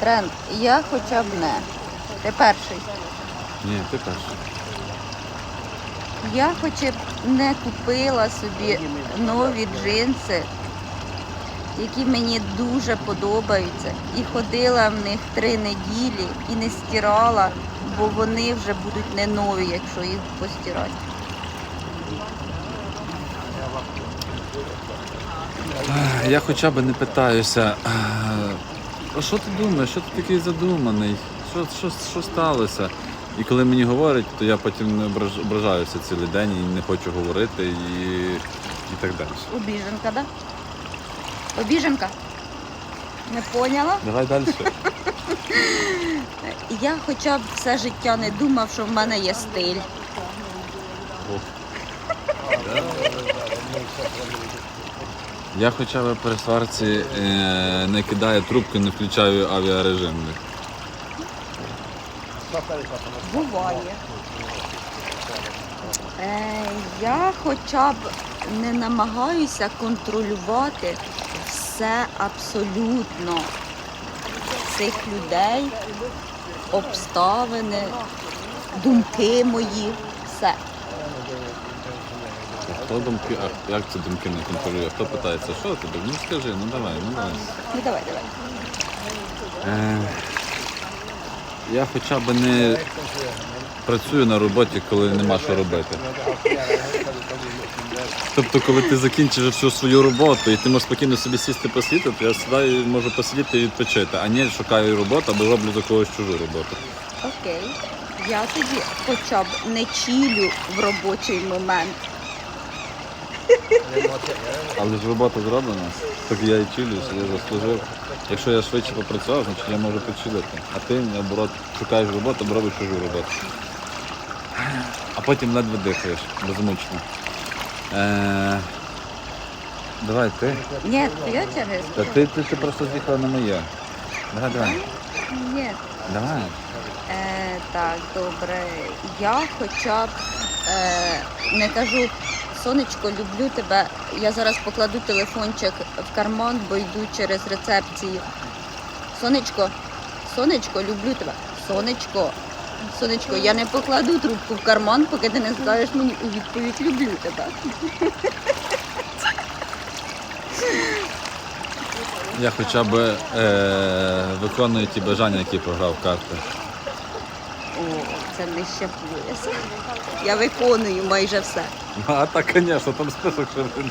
Тренд, я хоча б не. Ти перший. Ні, ти перший. Я хоча б не купила собі нові джинси, які мені дуже подобаються. І ходила в них три неділі і не стирала, бо вони вже будуть не нові, якщо їх постирати. Я хоча б не питаюся. А, що ти думаєш? Що ти такий задуманий? Що, що, що сталося? І коли мені говорять, то я потім не ображаюся цілий день і не хочу говорити і, і так далі. Обіженка, да? Обіженка? Не поняла? Давай далі. Я хоча б все життя не думав, що в мене є стиль. Я хоча б при сварці е, не кидаю трубку, не включаю авіарежим. Буває. Е, я хоча б не намагаюся контролювати все абсолютно цих людей, обставини, думки мої, все. Хто думки, а як це думки не контролює? Хто питається, що ти? Ну скажи, ну давай, ну давай. Ну давай, давай. Е, я хоча б не працюю на роботі, коли нема що робити. Тобто, коли ти закінчиш всю свою роботу і ти можеш спокійно собі сісти посидіти, я сюди можу посидіти і відпочити, а не шукаю роботу або роблю за когось чужу роботу. Окей. Я тоді хоча б не чілю в робочий момент. Але ж робота зроблена, так я і чилюсь, я заслужив. Якщо я швидше попрацював, значить я можу почилити. А ти, наоборот, шукаєш роботу, або робиш чужу роботу. А потім ледве дихаєш, безмучно. Е, давай ти. Ні, я через. Та ти, ти, ти просто з'їхала на моє. Давай, давай. Ні. Давай. Е, так, добре. Я хоча б е, не кажу, сонечко, люблю тебе. Я зараз покладу телефончик в карман, бо йду через рецепцію. Сонечко, сонечко, люблю тебе. Сонечко, сонечко, я не покладу трубку в карман, поки ти не скажеш мені у відповідь люблю тебе. Я хоча б е, виконую ті бажання, які програв карти. Це нижче пояса. Я виконую майже все. А так, звісно, там список ще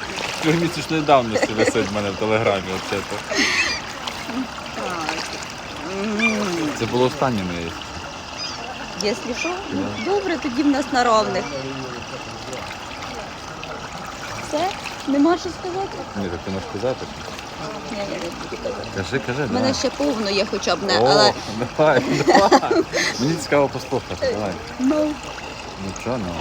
трьохмісячної давності висить в мене в телеграмі. Оце то. Це було останнє моє. Якщо що, ну, добре, тоді в нас на равних. Все? Нема що сказати? Ні, так ти можеш сказати. Кажи, кажи, У давай. мене ще повно є хоча б не, О, але давай, давай. Мені цікаво послухати, давай. ну, Нічого, ну.